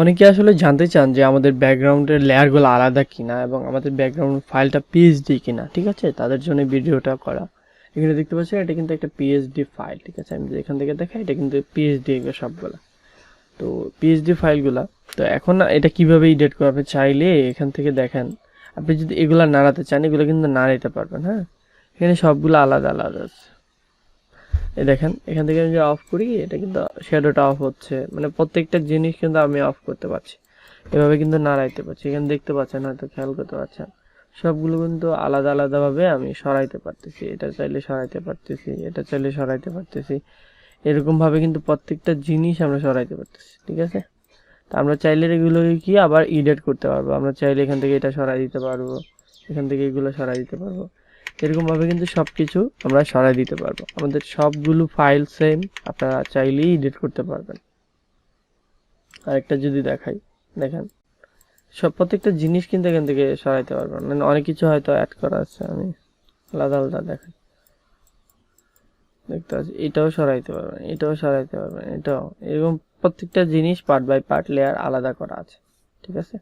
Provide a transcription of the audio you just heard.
অনেকে আসলে জানতে চান যে আমাদের ব্যাকগ্রাউন্ডের লেয়ারগুলো আলাদা কিনা এবং আমাদের ব্যাকগ্রাউন্ড ফাইলটা পিএইচডি কিনা, ঠিক আছে? তাদের জন্য ভিডিওটা করা। এখানে দেখতে পাচ্ছেন, এটা কিন্তু একটা পিএইচডি ফাইল, ঠিক আছে? আমি এখান থেকে দেখাই, এটা কিন্তু পিএইচডি এগুলো সবগুলো। তো পিএইচডি ফাইলগুলা, তো এখন এটা কীভাবে এডিট আপনি চাইলে এখান থেকে দেখেন। আপনি যদি এগুলা নাড়াতে চান, এগুলো কিন্তু নাড়াইতে পারবেন হ্যাঁ? এখানে সবগুলো আলাদা আলাদা আছে। এই দেখেন, এখান থেকে আমি যদি অফ করি, এটা কিন্তু শ্যাডোটা অফ হচ্ছে। মানে প্রত্যেকটা জিনিস কিন্তু আমি অফ করতে পারছি। এভাবে কিন্তু নাড়াইতে পারছি। এখানে দেখতে পাচ্ছেন, হয়তো খেয়াল করতে পারছেন সবগুলো কিন্তু আলাদা আলাদাভাবে আমি সরাইতে পারতেছি। এটা চাইলে সরাইতে পারতেছি, এটা চাইলে সরাইতে পারতেছি। এরকমভাবে কিন্তু প্রত্যেকটা জিনিস আমরা সরাইতে পারতেছি, ঠিক আছে? তা আমরা চাইলে এগুলোকে কি আবার এডিট করতে পারব। আমরা চাইলে এখান থেকে এটা সরাই দিতে পারব, এখান থেকে এগুলো সরাই দিতে পারব। এরকমভাবে কিন্তু সব কিছু আমরা সরাই দিতে পারব। আমাদের সবগুলো ফাইল সেম আপনারা চাইলেই এডিট করতে পারবেন। আরেকটা যদি দেখাই, দেখেন। সব প্রত্যেকটা জিনিস কিন্তু এখান থেকে সরাইতে পারবেন মানে অনেক কিছু হয়তো অ্যাড করা আছে, আমি আলাদা আলাদা দেখাই। দেখতে পাচ্ছি, এটাও সরাইতে পারবেন, এটাও সরাইতে পারবেন, এটাও। এরকম প্রত্যেকটা জিনিস পার্ট বাই পার্ট লেয়ার আলাদা করা আছে, ঠিক আছে?